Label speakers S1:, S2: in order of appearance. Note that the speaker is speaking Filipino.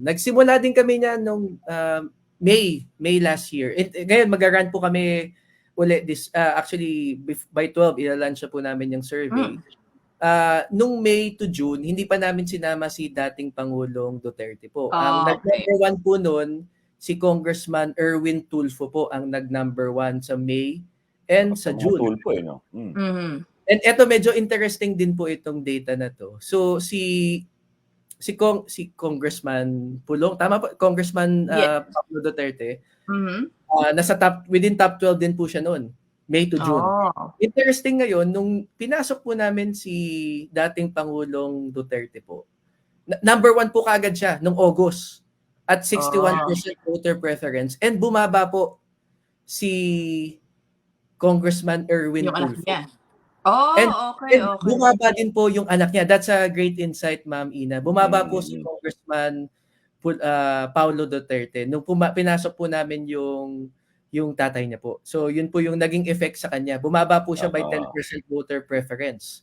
S1: Nagsimula din kami niyan nung um, May, May last year. And, ngayon mag-run po kami ulit this uh, actually by 12 ilalunch na po namin yung survey.
S2: Mm.
S1: Ah, nung May to June, hindi pa namin sinama si dating Pangulong Duterte po.
S2: Ah,
S1: ang
S2: okay.
S1: nag-number one po noon, si Congressman Erwin Tulfo po ang nag-number one sa May and sa June.
S3: tulpo eh, no? Mm.
S2: Mhm.
S1: And eto medyo interesting din po itong data na to. So si si Kong si Congressman Pulong, tama po, Congressman uh, Pablo Duterte,
S2: Mhm.
S1: ah, nasa top within top 12 din po siya noon, May to June.
S2: Oh.
S1: Interesting ngayon nung pinasok po namin si dating Pangulong Duterte po. na- number one po kaagad siya nung August at 61% voter preference and bumaba po si Congressman Erwin
S2: Yung
S1: Tulfo.
S2: niya. Oh,
S1: And-
S2: okay,
S1: And
S2: okay.
S1: bumaba din po yung anak niya. That's a great insight, Ma'am Ina. Bumaba po
S3: Mm.
S1: si Congressman Pul- ah, Paulo Duterte nung puma- pinasok po namin yung yung tatay niya po. So yun po yung naging effect sa kanya. Bumaba po siya by
S3: Oo.
S1: 10% voter preference.